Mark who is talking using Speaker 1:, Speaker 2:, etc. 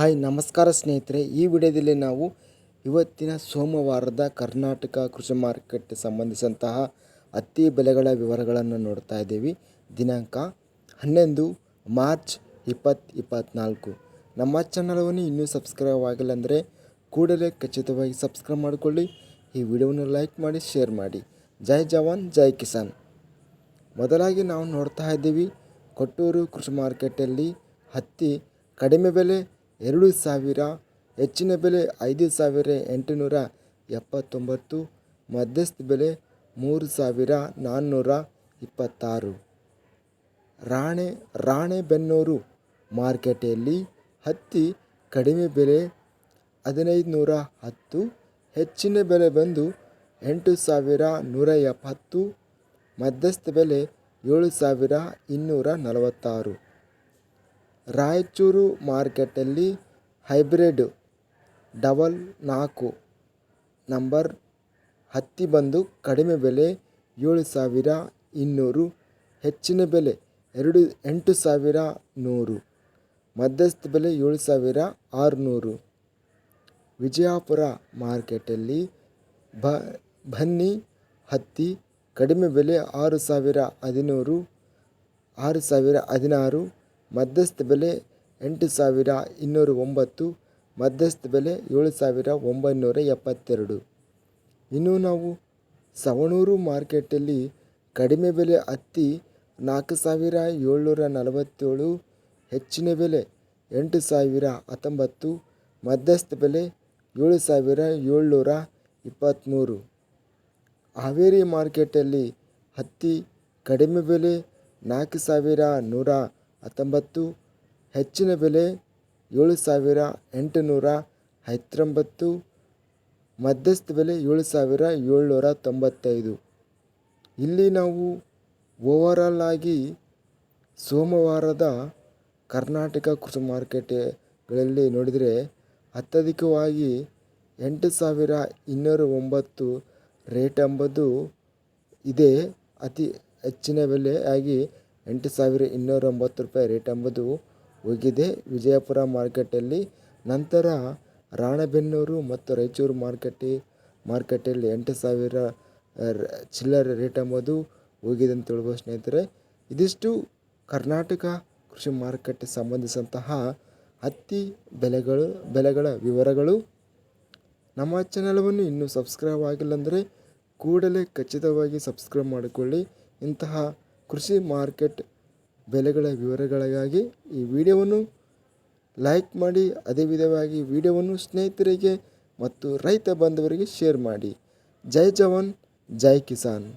Speaker 1: Hi, ನಮಸ್ಕಾರ ಸ್ನೇಹಿತರೆ. ಈ ವಿಡಿಯೋದಲ್ಲಿ ನಾವು ಇವತ್ತಿನ ಸೋಮವಾರದ ಕರ್ನಾಟಕ ಕೃಷಿ ಮಾರುಕಟ್ಟೆ ಸಂಬಂಧಿಸಿದಂತಹ ಹತ್ತಿ ಬೆಲೆಗಳ ವಿವರಗಳನ್ನು ನೋಡ್ತಾ ಇದ್ದೀವಿ. ದಿನಾಂಕ ಹನ್ನೊಂದು ಮಾರ್ಚ್ ಇಪ್ಪತ್ತು ಇಪ್ಪತ್ತ್ನಾಲ್ಕು ನಮ್ಮ ಚಾನಲವನ್ನು ಇನ್ನೂ ಸಬ್ಸ್ಕ್ರೈಬ್ ಆಗಿಲ್ಲ ಅಂದರೆ ಕೂಡಲೇ ಖಚಿತವಾಗಿ ಸಬ್ಸ್ಕ್ರೈಬ್ ಮಾಡಿಕೊಳ್ಳಿ. ಈ ವಿಡಿಯೋವನ್ನು ಲೈಕ್ ಮಾಡಿ, ಶೇರ್ ಮಾಡಿ. ಜೈ ಜವಾನ್, ಜೈ ಕಿಸಾನ್. ಮೊದಲಾಗಿ ನಾವು ನೋಡ್ತಾ ಇದ್ದೀವಿ, ಕೊಟ್ಟೂರು ಕೃಷಿ ಮಾರ್ಕೆಟಲ್ಲಿ ಹತ್ತಿ ಕಡಿಮೆ ಬೆಲೆ ಎರಡು ಸಾವಿರ, ಹೆಚ್ಚಿನ ಬೆಲೆ ಐದು ಸಾವಿರ ಎಂಟುನೂರ ಎಪ್ಪತ್ತೊಂಬತ್ತು, ಮಧ್ಯಸ್ಥ ಬೆಲೆ ಮೂರು ಸಾವಿರ ನಾನ್ನೂರ ಇಪ್ಪತ್ತಾರು. ರಾಣೆ, ರಾಣೆಬೆನ್ನೂರು ಮಾರ್ಕೆಟೆಯಲ್ಲಿ ಹತ್ತಿ ಕಡಿಮೆ ಬೆಲೆ ಹದಿನೈದು ನೂರ ಹತ್ತು, ಹೆಚ್ಚಿನ ಬೆಲೆ ಬಂದು ಎಂಟು ಸಾವಿರ ನೂರ ಎಪ್ಪತ್ತು, ಮಧ್ಯಸ್ಥ ಬೆಲೆ ಏಳು ಸಾವಿರ ಇನ್ನೂರ ನಲವತ್ತಾರು. ರಾಯಚೂರು ಮಾರ್ಕೆಟಲ್ಲಿ ಹೈಬ್ರಿಡ್ ಡಬಲ್ ನಾಲ್ಕು ನಂಬರ್ ಹತ್ತಿ ಬಂದು ಕಡಿಮೆ ಬೆಲೆ ಏಳು ಸಾವಿರ ಇನ್ನೂರು, ಹೆಚ್ಚಿನ ಬೆಲೆ ಎರಡು, ಎಂಟು ಸಾವಿರ ನೂರು, ಮಧ್ಯಸ್ಥ ಬೆಲೆ ಏಳು ಸಾವಿರ ಆರುನೂರು. ವಿಜಯಪುರ ಮಾರ್ಕೆಟಲ್ಲಿ ಬನ್ನಿ ಹತ್ತಿ ಕಡಿಮೆ ಬೆಲೆ ಆರು ಸಾವಿರ ಹದಿನೂರು, ಆರು ಸಾವಿರ ಹದಿನಾರು ಮಧ್ಯಸ್ಥ ಬೆಲೆ ಎಂಟು ಸಾವಿರ ಇನ್ನೂರ ಒಂಬತ್ತು, ಮಧ್ಯಸ್ಥ ಬೆಲೆ ಏಳು ಸಾವಿರ ಒಂಬೈನೂರ ಎಪ್ಪತ್ತೆರಡು. ಇನ್ನು ನಾವು ಸವಣೂರು ಮಾರ್ಕೆಟಲ್ಲಿ ಕಡಿಮೆ ಬೆಲೆ ಹತ್ತಿ ನಾಲ್ಕು ಸಾವಿರ ಏಳ್ನೂರ ನಲವತ್ತೇಳು, ಹೆಚ್ಚಿನ ಬೆಲೆ ಎಂಟು ಸಾವಿರ ಹತ್ತೊಂಬತ್ತು, ಮಧ್ಯಸ್ಥ ಬೆಲೆ ಏಳು ಸಾವಿರ ಏಳ್ನೂರ ಇಪ್ಪತ್ತ್ಮೂರು. ಹಾವೇರಿ ಮಾರ್ಕೆಟಲ್ಲಿ ಹತ್ತಿ ಕಡಿಮೆ ಬೆಲೆ ನಾಲ್ಕು ಸಾವಿರ ನೂರ ಹತ್ತೊಂಬತ್ತು, ಹೆಚ್ಚಿನ ಬೆಲೆ ಏಳು ಸಾವಿರ ಎಂಟುನೂರ ಹತ್ತೊಂಬತ್ತು, ಮಧ್ಯಸ್ಥ ಬೆಲೆ ಏಳು ಸಾವಿರ ಏಳ್ನೂರ ತೊಂಬತ್ತೈದು. ಇಲ್ಲಿ ನಾವು ಓವರಾಲ್ ಆಗಿ ಸೋಮವಾರದ ಕರ್ನಾಟಕ ಕೃಷಿ ಮಾರುಕಟ್ಟೆಗಳಲ್ಲಿ ನೋಡಿದರೆ ಅತ್ಯಧಿಕವಾಗಿ ಎಂಟು ಸಾವಿರ ಇನ್ನೂರ ಒಂಬತ್ತು ರೇಟ್ ಎಂಬುದು ಇದೆ. ಅತಿ ಹೆಚ್ಚಿನ ಬೆಲೆಯಾಗಿ ಎಂಟು ಸಾವಿರ ಇನ್ನೂರ ಒಂಬತ್ತು ರೂಪಾಯಿ ರೇಟ್ ಎಂಬುದು ಹೋಗಿದೆ. ವಿಜಯಪುರ ಮಾರ್ಕೆಟಲ್ಲಿ ನಂತರ ರಾಣೆಬೆನ್ನೂರು ಮತ್ತು ರಾಯಚೂರು ಮಾರ್ಕೆಟಿ, ಮಾರ್ಕೆಟಲ್ಲಿ ಎಂಟು ಸಾವಿರ ಚಿಲ್ಲರೆ ರೇಟ್ ಎಂಬುದು ಹೋಗಿದೆ ಅಂತ ಹೇಳ್ಬೋದು ಸ್ನೇಹಿತರೆ. ಇದಿಷ್ಟು ಕರ್ನಾಟಕ ಕೃಷಿ ಮಾರುಕಟ್ಟೆ ಸಂಬಂಧಿಸಿದಂತಹ ಹತ್ತಿ ಬೆಲೆಗಳು, ಬೆಲೆಗಳ ವಿವರಗಳು. ನಮ್ಮ ಚಾನಲವನ್ನು ಇನ್ನೂ ಸಬ್ಸ್ಕ್ರೈಬ್ ಆಗಿಲ್ಲ ಅಂದರೆ ಕೂಡಲೇ ಖಚಿತವಾಗಿ ಸಬ್ಸ್ಕ್ರೈಬ್ ಮಾಡಿಕೊಳ್ಳಿ. ಇಂತಹ ಕೃಷಿ ಮಾರ್ಕೆಟ್ ಬೆಲೆಗಳ ವಿವರಗಳಿಗಾಗಿ ಈ ವಿಡಿಯೋವನ್ನು ಲೈಕ್ ಮಾಡಿ, ಅದೇ ವಿಧವಾಗಿ ವಿಡಿಯೋವನ್ನು ಸ್ನೇಹಿತರಿಗೆ ಮತ್ತು ರೈತ ಬಾಂಧವರಿಗೆ ಶೇರ್ ಮಾಡಿ. ಜೈ ಜವಾನ್, ಜೈ ಕಿಸಾನ್.